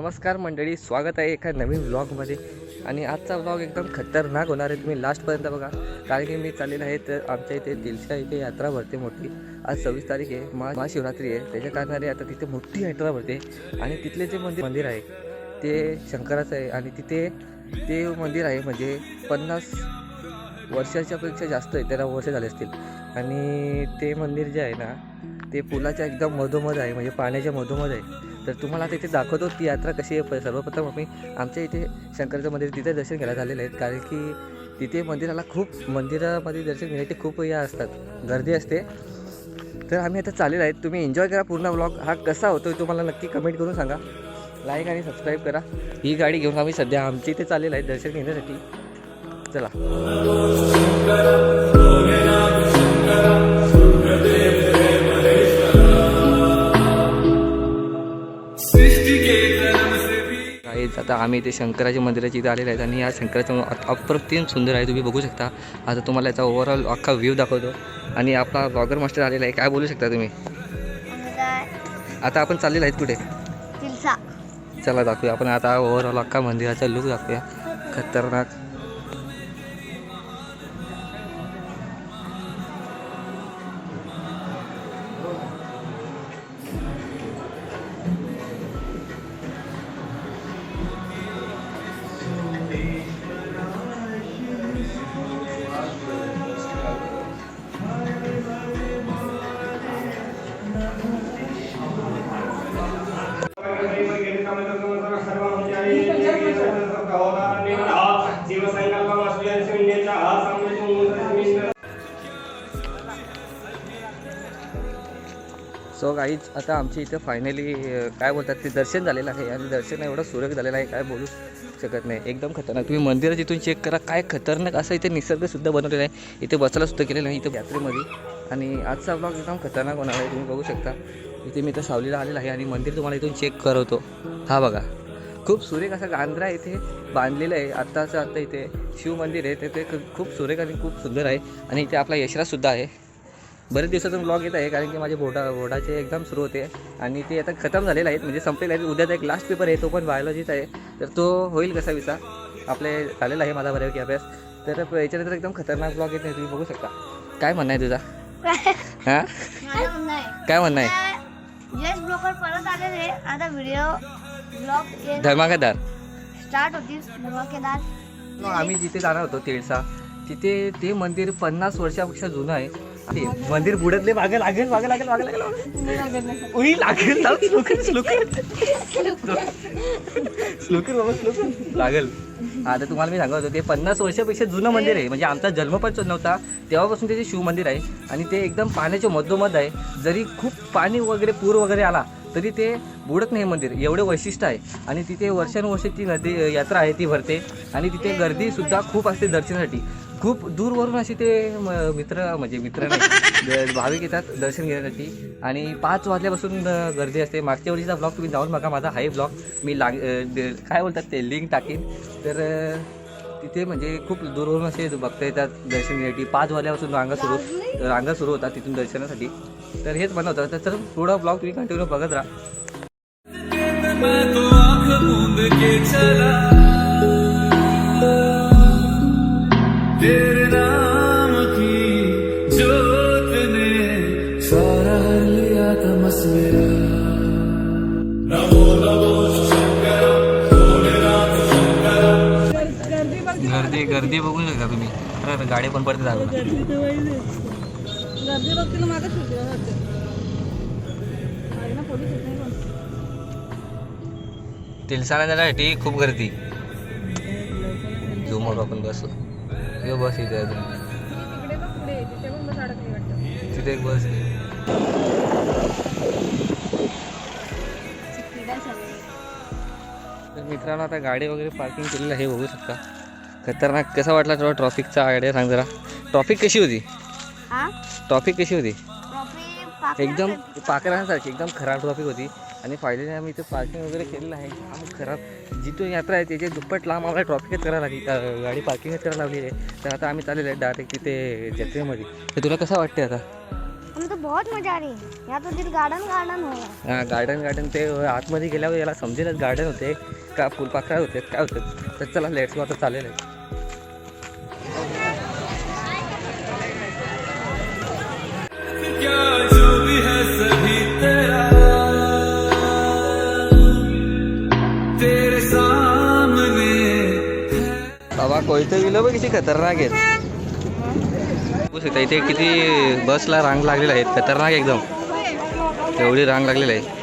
नमस्कार मंडळी स्वागत आहे एका नवीन व्लॉगमध्ये आणि आजचा व्लॉग एकदम खतरनाक होणार आहे. तुम्ही लास्टपर्यंत बघा. कारण की मी चाललेलं आहे तर आमच्या इथे दिलशा इथे यात्रा भरते मोठी. आज सव्वीस तारीख आहे. महा महाशिवरात्री आहे. त्याच्या कारणाने आता तिथे मोठी यात्रा भरते. आणि तिथले जे मंदिर मंदिर आहे ते शंकराचं आहे. आणि तिथे ते मंदिर आहे म्हणजे पन्नास वर्षाच्यापेक्षा जास्त आहे. त्याला वर्ष झाले असतील. आणि ते मंदिर जे आहे ना ते पुलाच्या एकदम मधोमध आहे. म्हणजे पाण्याच्या मधोमध आहे. तर तुम्हाला आता इथे दाखवतो ती यात्रा कशी आहे. प- सर्वप्रथम आम्ही आमच्या इथे शंकराचं मंदिर तिथे दर्शन घ्यायला झालेलं आहेत कारण की तिथे मंदिराला खूप मंदिरामध्ये दर्शन घेण्याचे खूप या असतात. गर्दी असते. तर आम्ही आता चालेल आहेत तुम्ही एन्जॉय करा पूर्ण ब्लॉग हा कसा होतो तुम्हाला नक्की कमेंट करून सांगा. लाईक आणि सबस्क्राईब करा. ही गाडी घेऊन आम्ही सध्या आमच्या इथे चालेल आहे दर्शन घेण्यासाठी. चला. आता आम्ही इथे शंकराच्या मंदिराच्या इथे आलेले आहेत आणि या शंकराचं अप्रतिम सुंदर आहे तुम्ही बघू शकता. आता तुम्हाला याचा ओव्हरऑल अख्खा व्ह्यू दाखवतो. आणि आपला ब्लॉगर मास्टर आलेला आहे. काय बोलू शकता तुम्ही? आता आपण चाललेलो आहेत कुठे? चला दाखवूया. आपण आता ओव्हरऑल अख्खा मंदिराचा लुक दाखवूया. खतरनाक. काहीच गाईज आता आमच्या इथं फायनली काय बोलतात ते दर्शन झालेलं आहे आणि दर्शन एवढं सुरेख झालेलं आहे काय बोलू शकत नाही. एकदम खतरनाक. तुम्ही मंदिरात इथून चेक करा काय खतरनाक असं इथे निसर्गसुद्धा बनवलेला आहे. इथे बसायला सुद्धा केलेलं आहे इथं यात्रेमध्ये. आणि आजचा ब्लॉग एकदम खतरनाक होणार आहे तुम्ही बघू शकता. इथे मी इथं सावलीला आलेला आहे आणि मंदिर तुम्हाला इथून चेक करवतो. हा बघा. खूप सुरेख असा गांधरा इथे बांधलेलं आहे. आत्ताचं आत्ता इथे शिव मंदिर आहे ते खूप- खूप सुरेख आणि खूप सुंदर आहे. आणि इथे आपला यशराजसुद्धा आहे. बरेच दिवसातून ब्लॉग येत आहे कारण की माझे बोर्डा बोर्डाचे एक्झाम सुरू होते आणि ते आता खतम झालेले आहेत म्हणजे संपलेले आहेत. उद्याचा एक लास्ट पेपर आहे तो पण बायोलॉजीचा आहे. तर तो होईल कसा विसा? आपले झालेला आहे माझा बऱ्यापैकी अभ्यास. तर याच्यानंतर एकदम खतरनाक ब्लॉग येत नाही तुम्ही बघू शकता. काय म्हणणं आहे तुझा? हां? काय म्हणणं आहे? धमाकादार स्टार्ट आम्ही जिथे जाणार होतो तिळसा तिथे ते मंदिर पन्नास वर्षापेक्षा जुनं आहे. मंदिर बुडतले मागे लागेल मागे लागेल मागे लागेल उई लागेल स्लोकर स्लोकर. स्लोकर बाबा स्लोकर. लागेल. आता तुम्हाला मी सांगत होतो ते पन्नास वर्षापेक्षा जुनं मंदिर आहे. म्हणजे आमचा जन्म पण नव्हता. तेव्हापासून त्याचे शिव मंदिर आहे आणि ते एकदम पाण्याच्या मधोमध आहे. जरी खूप पाणी वगैरे पूर वगैरे आला तरी ते बुडत नाही मंदिर. एवढे वैशिष्ट्य आहे. आणि तिथे वर्षानुवर्षे ती नदी यात्रा आहे ती भरते. आणि तिथे गर्दीसुद्धा खूप असते दर्शनासाठी. खूप दूरवरून असे ते म- मित्र म्हणजे मित्र नाही भाविक येतात दर्शन घेण्यासाठी. आणि पाच वाजल्यापासून गर्दी असते. मागच्या वर्षीचा ब्लॉग तुम्ही जाऊन बघा माझा हाय ब्लॉग मी लाग काय बोलतात ते लिंक टाकीन. तर तिथे म्हणजे खूप दूरवरून असे बघता येतात दर्शन घेण्यासाठी. पाच वाजल्यापासून रांगा सुरू रांगा सुरू होतात तिथून दर्शनासाठी. तर हेच म्हणत होतं. तर चल पुढं ब्लॉग तुम्ही कंटिन्यू बघत राहा. गर्दी बघू शकता तुम्ही. अरे गाडी पण पडते दाखवून गर्दी बघतील मागच. तिलसाला जाण्यासाठी खूप गर्दी. झूम आपण बसू. यो बस इथे अजून. तिथे एक बस तर मित्रांनो आता गाडी वगैरे पार्किंग केलेलं आहे बघू शकता. खतरनाक. कसा वाटला तुला ट्रॉफिकचा आयडिया सांग जरा. ट्रॉफिक कशी होती? हा? ट्रॉफिक कशी होती? एकदम पाकरांसारखी एकदम खराब ट्रॉफिक होती. आणि फायनली आम्ही इथे पार्किंग वगैरे केलेलं आहे. जाम खराब जिथून यात्रा आहे त्याच्या दुप्पट लांब आम्हाला ट्रॉफिकच करायला लागली. गाडी पार्किंगच करायला लावली आहे. तर आता आम्ही चाललेलो आहे डायरेक्ट तिथे जत्रेमध्ये. तर तुला कसं वाटते आता? तो बहुत मजा आ रही है यहाँ तो गार्डन गार्डन हो हा गार्डन गार्डन ते आतमध्ये गेल्यावर याला समजेलच गार्डन होते का फुलपाखरा होते काय होतं. तर चला लेट्स आता चालेल इथं कोयते बघ किती खतरनाक आहेत. बघू शकता इथे किती बसला रांग लागलेला आहेत खतरनाक एकदम. एवढी रांग लागलेली आहे.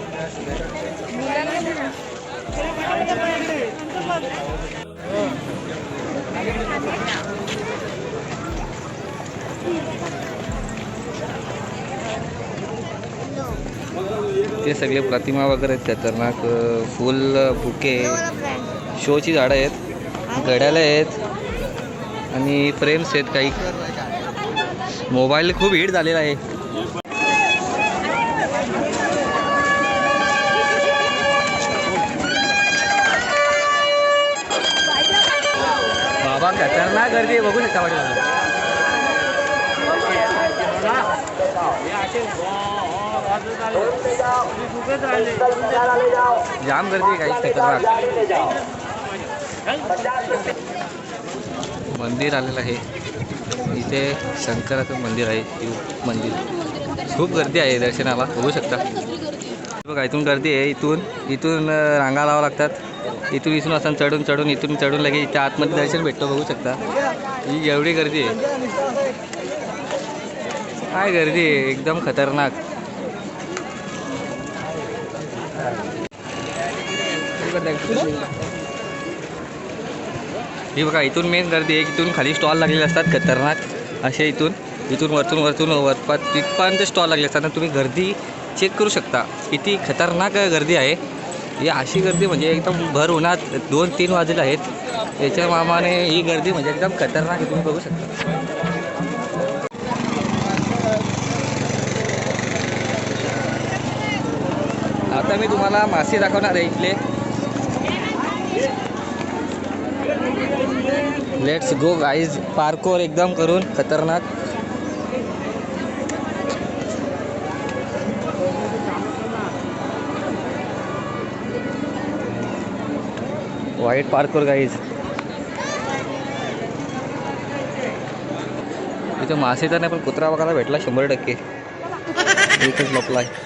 ते सगळे प्रतिमा वगैरे आहेत. खतरनाक फुल बुके शोची झाडं आहेत. घड्याला आहेत. आणि फ्रेम्स आहेत काही. मोबाईल खूप हिट झालेला आहे. बाबा खतरनाक गर्दी आहे बघू शकता वाटेल जाम गर्दी आहे काही खतरनाक. मंदिर आलेलं आहे. इथे शंकराचं मंदिर आहे. मंदिर. खूप गर्दी आहे दर्शनाला. बघू शकता. बघा इथून गर्दी आहे. इथून इथून रांगा लावा लागतात. इथून इथून असं चढून चढून इथून चढून लगे इथे आतमध्ये दर्शन भेटतो. बघू शकता. ही एवढी गर्दी आहे. काय गर्दी आहे? एकदम खतरनाक. ही बघा इथून मेन गर्दी आहे इथून खाली स्टॉल लागलेले असतात खतरनाक. असे इथून इथून वरतून वरतून वरपात तिथपर्यंत स्टॉल लागले असतात. तुम्ही गर्दी चेक करू शकता. किती खतरनाक गर्दी आहे. ही अशी गर्दी म्हणजे एकदम भर उन्हात दोन तीन वाजले आहेत. याच्या मामाने ही गर्दी म्हणजे एकदम खतरनाक आहे. तुम्ही बघू शकता. आता मी तुम्हाला मासे दाखवणार आहे इथले. लेट्स गो गाईज पार्कोर एकदम करून खतरनाक वाईट पार्कोर गाईज इथे मासे तर नाही पण कुत्रा बघायला भेटला शंभर टक्के एकच लपला आहे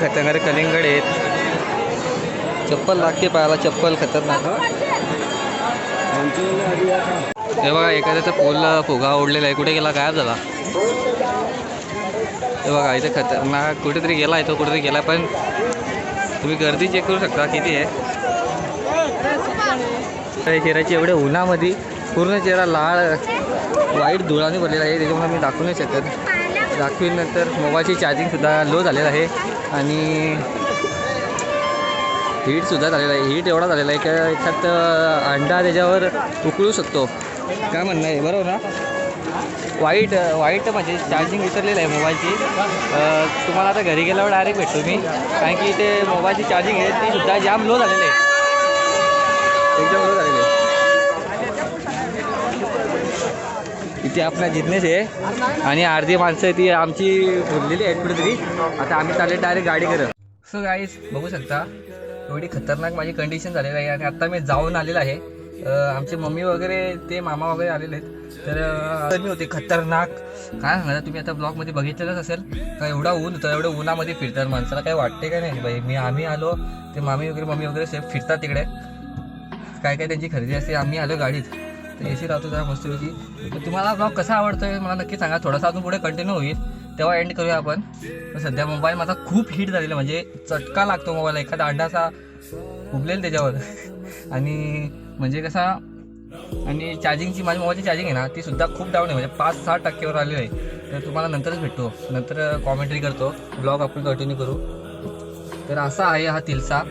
खतरनाक कलिंगड आहेत. चप्पल लागते पायाला चप्पल खतरनाक हे. बघा एखाद्याचा पोल फुगा ओढलेला आहे. कुठे गेला? गायब झाला. हे बघा इथे खतरनाक कुठेतरी गेला आहे तो कुठेतरी गेला पण तुम्ही गर्दी चेक करू शकता किती आहे. चेहऱ्याची एवढ्या उन्हामध्ये पूर्ण चेहरा लाळ वाईट धुळाने भरलेला आहे. त्याच्यामुळे मी दाखवू नाही शकत. दाखवीनंतर मोबाईलची चार्जिंगसुद्धा लो झालेलं आहे. आणि हीटसुद्धा झालेला आहे. हीट एवढा झालेला आहे का एखाद अंडा त्याच्यावर उकळू शकतो. काय म्हणणं आहे? बरोबर ना? वाईट वाईट म्हणजे चार्जिंग विसरलेलं आहे मोबाईलची. तुम्हाला आता घरी गेल्यावर डायरेक्ट भेटतो मी. कारण की ते मोबाईलची चार्जिंग आहे ती सुद्धा जाम लो झालेली आहे. एकदम लो झालेली ती आपला जिज्ञेस आहे. आणि अर्धी माणसं ती आमची भरलेली आहेत कुठेतरी. आता आम्ही चालले डायरेक्ट गाडी करत सो गाईज बघू शकता एवढी खतरनाक माझी कंडिशन झालेली आहे आणि आता मी जाऊन आलेलं आहे. आमचे मम्मी वगैरे ते मामा वगैरे आलेले आहेत. तर मी होते खतरनाक. काय सांगा तुम्ही आता ब्लॉगमध्ये बघितलेलंच असेल. का एवढा ऊन होतं एवढं उन्हामध्ये फिरतात माणसाला. काय वाटते का नाही? बाई मी आम्ही आलो ते मामी वगैरे मम्मी वगैरे सेफ फिरतात तिकडे. काय काय त्यांची खरेदी असते आम्ही आलो गाडीत. तर ए सी राहतो जरा मस्तपैकी. तर तुम्हाला ब्लॉग कसा आवडतोय मला नक्की सांगा. थोडासा अजून पुढे कंटिन्यू होईल. तेव्हा एंड करूया आपण. सध्या मोबाईल माझा खूप हिट झालेला म्हणजे चटका लागतो मोबाईल एखादा अंडासा उबलेल त्याच्यावर. आणि म्हणजे कसा आणि चार्जिंगची माझ्या मोबाईलची चार्जिंग आहे ना ती सुद्धा खूप डाऊन आहे. म्हणजे पाच सहा टक्केवर आलेली आहे. तर तुम्हाला नंतरच भेटतो. नंतर कॉमेंट्री करतो. ब्लॉग आपण कंटिन्यू करू. तर असा आहे हा तिलसा.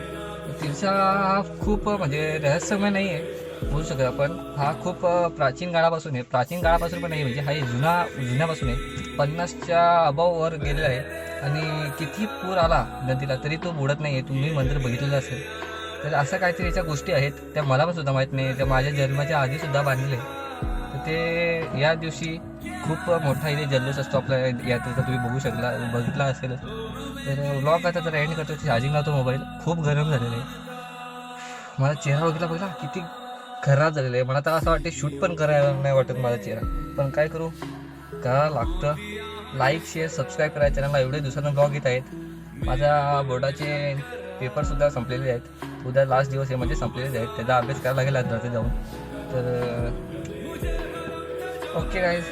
तिलसा हा खूप म्हणजे रहस्यमय नाही आहे बोलू शकत आपण. हा खूप प्राचीन काळापासून आहे. प्राचीन काळापासून पण नाही म्हणजे हा जुना जुन्यापासून आहे. पन्नासच्या अबाववर गेलेला आहे. आणि किती पूर आला नदीला तरी तो बुडत नाही आहे तुम्ही मंदिर बघितलेलं असेल. तर असं काहीतरी याच्या गोष्टी आहेत. त्या मला पण सुद्धा माहीत नाही. त्या माझ्या जन्माच्या आधी सुद्धा बांधलेले तर ते या दिवशी खूप मोठा इथे जल्लोष असतो आपल्या यात्रेचा. तुम्ही बघू शकला बघितला असेल. तर ब्लॉग आता तर एंड करतो. चार्जिंग लावतो मोबाईल खूप गरम झालेला आहे. मला चेहरा बघितला बघितला. किती खराब झालेला आहे. मला तर असं वाटते शूट पण करायला नाही वाटत माझा चेहरा. पण काय करू? करावं लागतं. लाईक शेअर सबस्क्राईब करायचं चॅनलला एवढे दिवसांना ब्लॉग येत आहेत. माझ्या बोर्डाचे पेपरसुद्धा संपलेले आहेत. उद्या लास्ट दिवस हे म्हणजे संपलेले आहेत. त्याचा अभ्यास करायला लागेल आज जाऊन. तर ओके गाईज